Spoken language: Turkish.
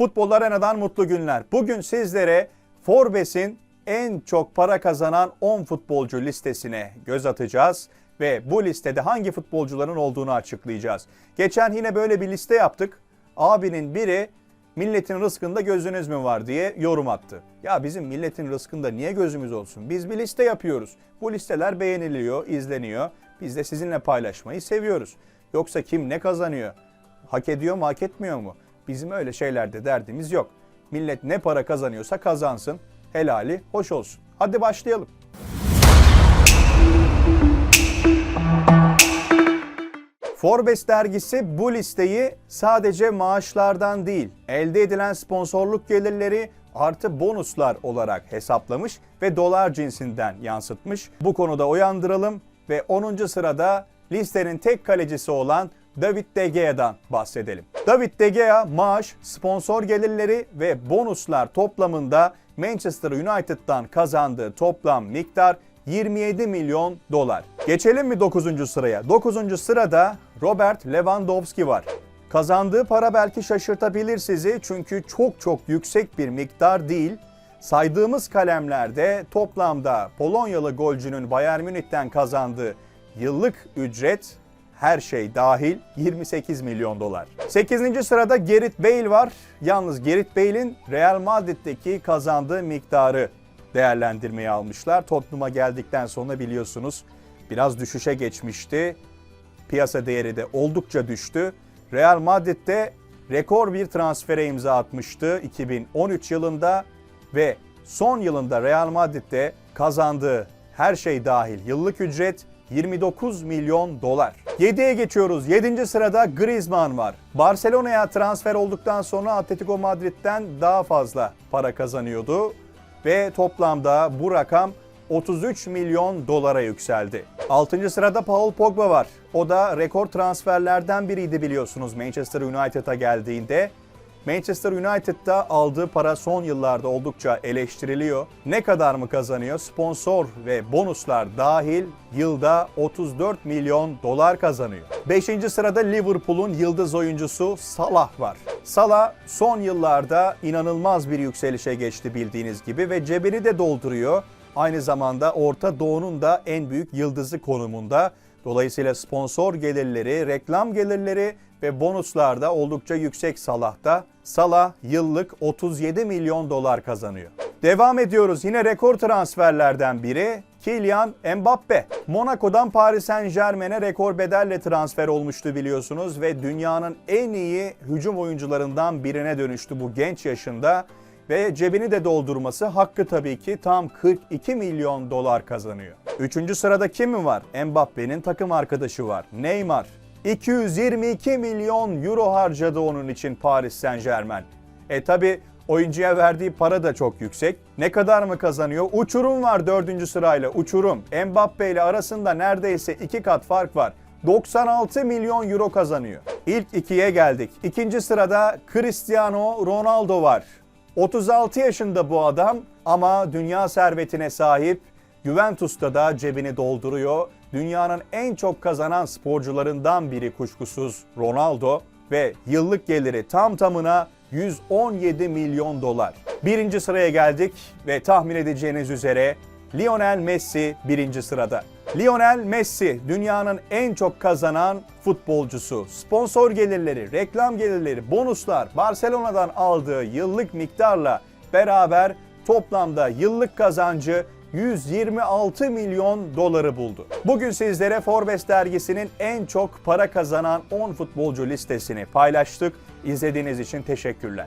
Futbol Arena'dan mutlu günler. Bugün sizlere Forbes'in en çok para kazanan 10 futbolcu listesine göz atacağız ve bu listede hangi futbolcuların olduğunu açıklayacağız. Geçen yine böyle bir liste yaptık. Abinin biri milletin rızkında gözünüz mü var diye yorum attı. Ya bizim milletin rızkında niye gözümüz olsun? Biz bir liste yapıyoruz. Bu listeler beğeniliyor, izleniyor. Biz de sizinle paylaşmayı seviyoruz. Yoksa kim ne kazanıyor? Hak ediyor mu, hak etmiyor mu? Bizim öyle şeylerde derdimiz yok. Millet ne para kazanıyorsa kazansın. Helali hoş olsun. Hadi başlayalım. Forbes dergisi bu listeyi sadece maaşlardan değil, elde edilen sponsorluk gelirleri artı bonuslar olarak hesaplamış ve dolar cinsinden yansıtmış. Bu konuda uyandıralım ve 10. sırada listenin tek kalecisi olan David De Gea'dan bahsedelim. David De Gea maaş, sponsor gelirleri ve bonuslar toplamında Manchester United'dan kazandığı toplam miktar 27 milyon dolar. Geçelim mi 9. sıraya? 9. sırada Robert Lewandowski var. Kazandığı para belki şaşırtabilir sizi çünkü çok çok yüksek bir miktar değil. Saydığımız kalemlerde toplamda Polonyalı golcünün Bayern Münih'ten kazandığı yıllık ücret her şey dahil 28 milyon dolar. 8. sırada Gerrit Bale var. Yalnız Gerrit Bale'in Real Madrid'deki kazandığı miktarı değerlendirmeye almışlar. Tottenham'a geldikten sonra biliyorsunuz biraz düşüşe geçmişti. Piyasa değeri de oldukça düştü. Real Madrid'de rekor bir transfere imza atmıştı 2013 yılında ve son yılında Real Madrid'de kazandığı her şey dahil yıllık ücret 29 milyon dolar. 7'ye geçiyoruz. 7. sırada Griezmann var. Barcelona'ya transfer olduktan sonra Atletico Madrid'den daha fazla para kazanıyordu ve toplamda bu rakam 33 milyon dolara yükseldi. 6. sırada Paul Pogba var. O da rekor transferlerden biriydi biliyorsunuz Manchester United'a geldiğinde. Manchester United'da aldığı para son yıllarda oldukça eleştiriliyor. Ne kadar mı kazanıyor? Sponsor ve bonuslar dahil yılda 34 milyon dolar kazanıyor. 5. sırada Liverpool'un yıldız oyuncusu Salah var. Salah son yıllarda inanılmaz bir yükselişe geçti bildiğiniz gibi ve cebini de dolduruyor. Aynı zamanda Orta Doğu'nun da en büyük yıldızı konumunda. Dolayısıyla sponsor gelirleri, reklam gelirleri ve bonuslar da oldukça yüksek Salah'ta. Salah yıllık 37 milyon dolar kazanıyor. Devam ediyoruz. Yine rekor transferlerden biri Kylian Mbappe. Monaco'dan Paris Saint Germain'e rekor bedelle transfer olmuştu biliyorsunuz ve dünyanın en iyi hücum oyuncularından birine dönüştü bu genç yaşında ve cebini de doldurması hakkı tabii ki tam 42 milyon dolar kazanıyor. Üçüncü sırada kim mi var? Mbappe'nin takım arkadaşı var. Neymar. 222 milyon euro harcadı onun için Paris Saint Germain. E tabi oyuncuya verdiği para da çok yüksek. Ne kadar mı kazanıyor? Uçurum var dördüncü sırayla uçurum. Mbappe ile arasında neredeyse iki kat fark var. 96 milyon euro kazanıyor. İlk ikiye geldik. İkinci sırada Cristiano Ronaldo var. 36 yaşında bu adam ama dünya servetine sahip. Juventus'ta da cebini dolduruyor. Dünyanın en çok kazanan sporcularından biri kuşkusuz Ronaldo ve yıllık geliri tam tamına 117 milyon dolar. Birinci sıraya geldik ve tahmin edeceğiniz üzere Lionel Messi birinci sırada. Lionel Messi dünyanın en çok kazanan futbolcusu. Sponsor gelirleri, reklam gelirleri, bonuslar Barcelona'dan aldığı yıllık miktarla beraber toplamda yıllık kazancı 126 milyon doları buldu. Bugün sizlere Forbes dergisinin en çok para kazanan 10 futbolcu listesini paylaştık. İzlediğiniz için teşekkürler.